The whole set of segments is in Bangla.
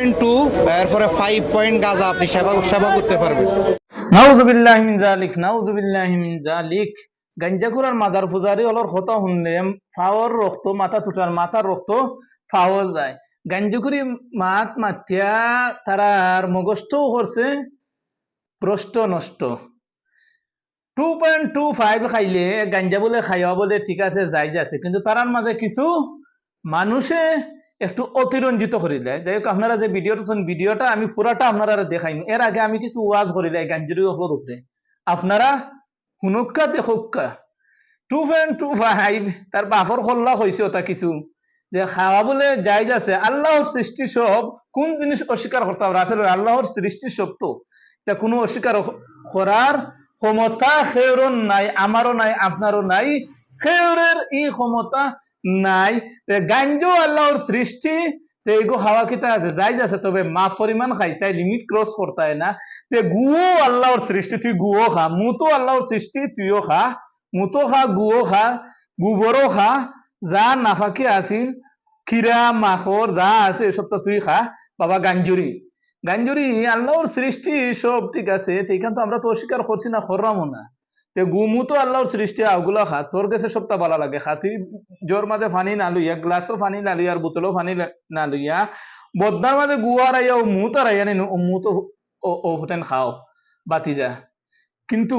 পয়েন্ট টু এরপরে ফাইভ পয়েন্ট গাজা, আপনি সেবা সেবা করতে পারবেন। নাউজুবিল্লাহ জালিক নাউজুবিল্লাহ মাজার অলর হতা শুনলে ফাওয়ার রক্ত, মাথা তুটার মাথার রক্ত যায়। গাঞ্জাকুরি মাত মাতিয়া তারার মগজটাও করছে প্রষ্ট নষ্ট। টু পয়েন্ট টু ফাইভ খাইলে গাঞ্জা বলে খাইয়া বলে ঠিক আছে, যাই আছে কিন্তু তারার মাঝে কিছু মানুষে একটু অতিরঞ্জিত করে দেয়। যাই হোক আপনারা যে ভিডিওটা শুন ভিডিওটা আমি পুরাটা আপনারা দেখাইম। এর আগে আমি কিছু ওয়াজ করে দেয় গাঞ্জুরি ওপর উপরে আপনারা হুনুক্কা দেখুক্কা টু পয়েন্ট টু ফাইভ তার বাপর খোল্লা হয়েছে ওটা কিছু। যে খাওয়া বলে যাই আছে আল্লাহর সৃষ্টি সব কোন জিনিস অস্বীকার করতে হবে আসলে আল্লাহর সৃষ্টি সব তো এটা কোনো অস্বীকার করার ক্ষমতা খেউরন নাই আমারও নাই আপনারও নাই। খেউরের এই ক্ষমতা নাই। গাঞ্জো আল্লাহর সৃষ্টি হাওয়া কিতা আছে, যাই তবে পরিমাণ লিমিট ক্রস না। তে গুও আল্লাহর সৃষ্টি, তুই গুও খা। মুতো আল্লাহর সৃষ্টি, তুইও খা। মুতো খা, গুও খা খা। যা নাফাকি আছিল খিরা মাখর যা আছে এসব তো তুই খা। বাবা গাঞ্জুরি গাঞ্জুরি আল্লাহর সৃষ্টি, সব ঠিক আছে এখান তো আমরা তো অস্বীকার করছি না কররামও না। তে গুমু তো আল্লাহর সৃষ্টি ওগুলা খা তোর কাছে সবটা ভালো লাগে। খাতি জোর মাঝে ফানি না লইয়া গ্লাসও ফানি না লইয়া আর বোতলও ফানি না লইয়া বদ্দার মাঝে গুয়ার আইয়া ও মুত আর আইয়া নিন ও মুত ও ও হোটেন খাও, বাতি যা কিন্তু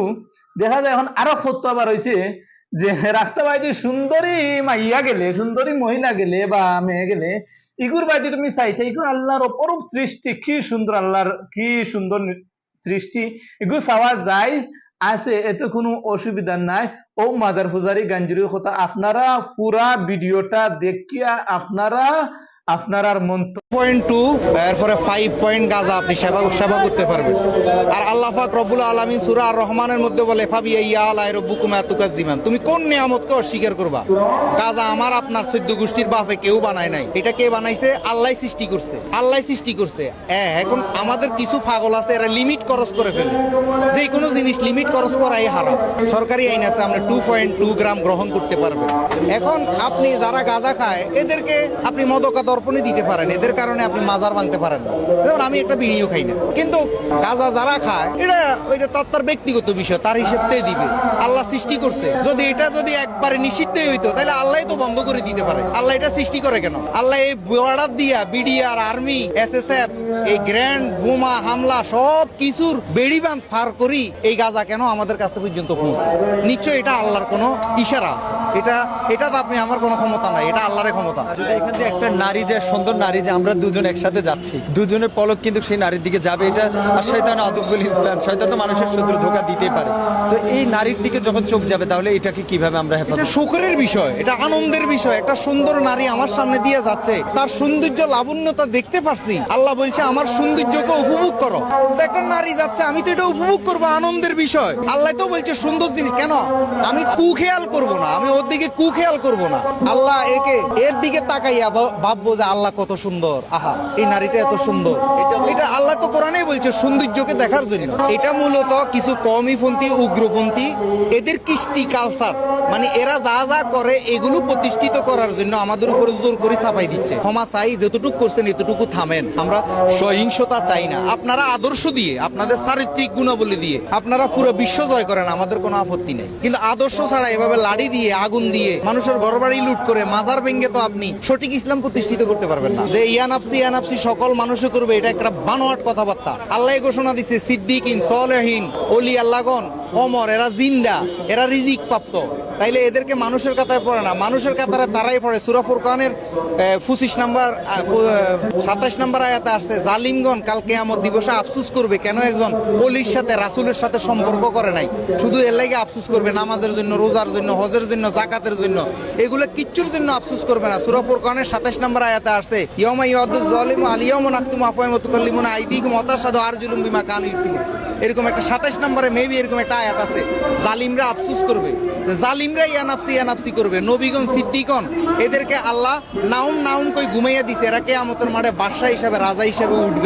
দেখা যায় এখন আরও সত্য আবার হয়েছে যে রাস্তা বাইতে সুন্দরী মাইয়া গেলে সুন্দরী মহিলা গেলে বা মেয়ে গেলে ইগুর বাইতে তুমি চাইতে ইগুর আল্লাহর অপরূপ সৃষ্টি, কি সুন্দর আল্লাহর কি সুন্দর সৃষ্টি। এগুলো চাওয়া যায় আছে, এতে কোনো অসুবিধা নাই। ও মাদার পূজারি গাঞ্জুরি কথা, আপনারা পুরা ভিডিওটা দেখিয়া আপনারা আপনার মন্তব্য পয়েন্ট টু এরপরে ফাইভ পয়েন্ট গাজা আপনি সেবা সেবা করতে পারবেন। আর আল্লাহ আলমিন সুরা আর রহমানের মধ্যে বলে ফাবি ইয়া দিমান তুমি কোন নিয়ামতকে অস্বীকার করবা? গাজা আমার, আপনার চোদ্দ গোষ্ঠীর কেউ বানায় নাই। এটা কে বানাইছে? আল্লাহ সৃষ্টি করছে। আল্লাহ সৃষ্টি করছে। এখন আমাদের কিছু পাগল আছে, এরা লিমিট খরচ করে ফেলে। যে কোনো জিনিস লিমিট খরচ করাই হারাম। সরকারি আইন আছে, আমরা টু পয়েন্ট টু গ্রাম গ্রহণ করতে পারবেন এখন আপনি যারা গাঁজা খায়, এদেরকে আপনি মদকা দর্পণে দিতে পারেন, এদের কারণে আপনি মাজার ভাঙতে পারেন না। আমি একটা বিড়িও খাই না। কিন্তু গাঁজা যারা খায়, এটা ওইটা তার তার ব্যক্তিগত বিষয়, তার হিসেবতেই দিবে। আল্লাহ সৃষ্টি করছে। যদি এটা যদি একবারে নিষিদ্ধই হইতো, তাহলে আল্লাহ তো বন্ধ করে দিতে পারে। আল্লাহ এটা সৃষ্টি করে কেন? আল্লাহ এই বর্ডার দিয়া বিডিআর আর্মি, এসএসএফ, এই গ্র্যান্ড, বোমা, হামলা, সব কিছুর বেড়ি বাঁধ পার করি এই গাজা কেন আমাদের কাছে পর্যন্ত পৌঁছে? নিশ্চয় এটা আল্লাহর কোনো ইশারা আছে। এটা এটা তো আপনি, আমার কোনো ক্ষমতা নাই, এটা আল্লাহরের ক্ষমতা। একটা নারী যে সুন্দর নারী যে আমরা দুজন একসাথে যাচ্ছি। দুজনের পলক কিন্তু সেই নারীর দিকে যাবে। এটা আর শয়তান আদবুল ইনসান। শয়তান তো মানুষের শত্রু ধোকা দিতেই পারে। তো এই নারীর দিকে যখন চোখ যাবে, তাহলে এটাকে কীভাবে আমরা হেফাজত শুকরের বিষয়, এটা আনন্দের বিষয়। একটা সুন্দর নারী আমার সামনে দিয়ে যাচ্ছে। তার সৌন্দর্য লাবণ্যতা দেখতে পারছি। আল্লাহ বলছে, আমার সৌন্দর্যকে উপভোগ করো। তো একটা নারী যাচ্ছে, আমি তো এটা উপভোগ করব, আনন্দের বিষয়। আল্লাহ তো বলছে, সুন্দর জিনিস, কেন? আমি কুখেয়াল করব না। আমি ওর দিকে কুখেয়াল করব না। আল্লাহ একে, এর দিকে তাকাইয়া ভাব- ভাববো যে আল্লাহ কত সুন্দর। আহা, এই নারীটা এত সুন্দর। এটা- আল্লাহ তো কোরআনেই বলছে, সৌন্দর্যকে দেখার জন্য। এটা মূলত কিছু কমিপন্থী, উগ্রপন্থী, এদের কৃষ্টি কালচার মানে এরা যা যা করে, এগুলো প্রতিষ্ঠিত করার জন্য আমাদের উপরে জোর করে চাপাই দিচ্ছে। ক্ষমা চাই, যতটুকু করছেন, এতটুকু থামেন। আমরা সহিংসতা চাই না। আপনারা আদর্শ দিয়ে, আপনাদের চারিত্রিক গুণাবলী দিয়ে, আপনারা পুরো বিশ্ব জয় করেন, আমাদের কোনো আপত্তি নেই। কিন্তু আদর্শ ছাড়া এভাবে লাড়ি দিয়ে, আগুন দিয়ে, মানুষের ঘর বাড়ি লুট করে, মাজার ভেঙ্গে তো আপনি সঠিক ইসলাম প্রতিষ্ঠিত করতে পারবেন না। যে ইয়ানাপসি ইয়ানাপসি সকল মানুষে করবে, এটা একটা বানোয়াট কথাবার্তা। আল্লাহ ঘোষণা দিছে, সিদ্দিকিন, সলেহীন, অলি, আল্লাহগণ, অমর, এরা জিন্দা, এরা রিজিক প্রাপ্ত তাইলে এদেরকে মানুষের কাতায় পড়ে না। মানুষের কাতারে তারাই পড়ে। সুরা ফুরকানের পঁচিশ নাম্বার সাতাশ নাম্বার আয়াতে আসছে, জালিমগণ কাল কেয়ামত দিবসে আফসুস করবে কেন একজন অলির সাথে, রাসুলের সাথে সম্পর্ক করে নাই? শুধু এর লাগে আফসুস করবে, নামাজের জন্য, রোজার জন্য, হজের জন্য জাকাতের জন্য। এগুলো কিচ্ছুর জন্য আফসুস করবে না। সুরা ফুরকানের সাতাশ নাম্বার আয়াতে আসছে ইয়মা ইয়াদুজ জালিম আলিয়াম নাখতুম আফওয়াহিম তুকাল্লিমুনা আইদিকুম আর জুলুম বিমা কানু এরকম একটা সাতাশ নম্বরে মেবি এরকম একটা আয়াত আছে। জালিমরা আফসুস করবে। জালিমরা ইয়ানাপসি ইয়ানাপসি করবে। নবীগণ সিদ্দিকন এদেরকে আল্লাহ নাউন নাউন কই ঘুমাইয়া দিছে, এরা কেয়ামতের মাঠে বাদশা হিসাবে, রাজা হিসাবে উঠবে।